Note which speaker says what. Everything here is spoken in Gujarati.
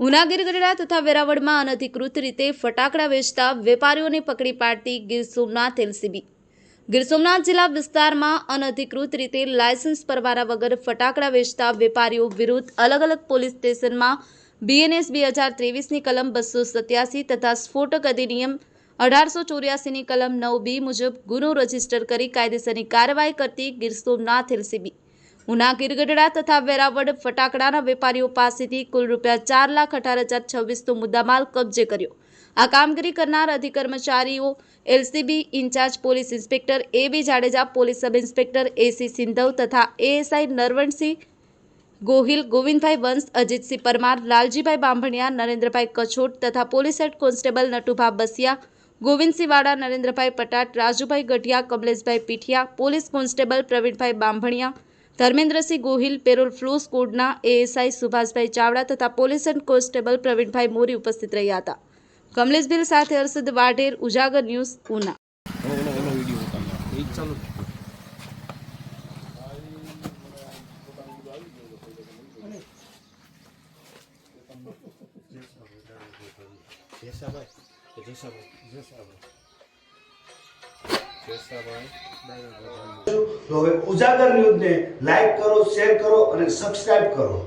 Speaker 1: ઉનાગીર ગીરગઢડા તથા વેરાવળમાં અનધિકૃત રીતે ફટાકડા વેચતા વેપારીઓને પકડી પાડતી ગીર સોમનાથ એલસીબી. ગીર સોમનાથ જિલ્લા વિસ્તારમાં અનધિકૃત રીતે લાયસન્સ પરવાના વગર ફટાકડા વેચતા વેપારીઓ વિરુદ્ધ અલગ અલગ પોલીસ સ્ટેશનમાં બીએનએસ બે હજાર ત્રેવીસની કલમ બસો સત્યાસી તથા સ્ફોટક અધિનિયમ અઢારસો ચોર્યાસીની કલમ નવ બી મુજબ ગુનો રજિસ્ટર કરી કાયદેસરની કાર્યવાહી કરતી ગીર સોમનાથ એલસીબી. ઉના ગીરગઢડા તથા વેરાવળ ફટાકડાના વેપારીઓ પાસેથી કુલ રૂપિયા ચાર લાખ અઢાર હજાર છવ્વીસનો મુદ્દામાલ કબજે કર્યો. આ કામગીરી કરનાર અધિકર્મચારીઓ LCB incharge police inspector A B Jadeja, police sub inspector A C Sindhav તથા એએસઆઈ નરવણસિંહ ગોહિલ, ગોવિંદભાઈ વંશ, અજીતસિંહ પરમાર, લાલજીભાઈ બાંભણિયા, નરેન્દ્રભાઈ કછોટ તથા police head constable Natubha Basiya, Govindsinh Vada, Narendrabhai Patat, Rajubhai Gadhiya, કમલેશભાઈ Pithiya, police constable Pravinbhai Bambhaniya Dharmendrasinh Gohil parole furlough કોડના એએસઆઈ સુભાષભાઈ ચાવડા તથા police and constable Pravinbhai Mori ઉપસ્થિત રહ્યા હતા. કમલેશ સાથે હર્ષદ વાઢેર, ઉજાગર ન્યૂઝ, ઉના.
Speaker 2: જેસાભાઈ જેસાભાઈ જેસાભાઈ જેસાભાઈ
Speaker 3: તો હવે ઉજાગર ન્યૂઝને લાઈક કરો શેર કરો અને સબસ્ક્રાઈબ કરો.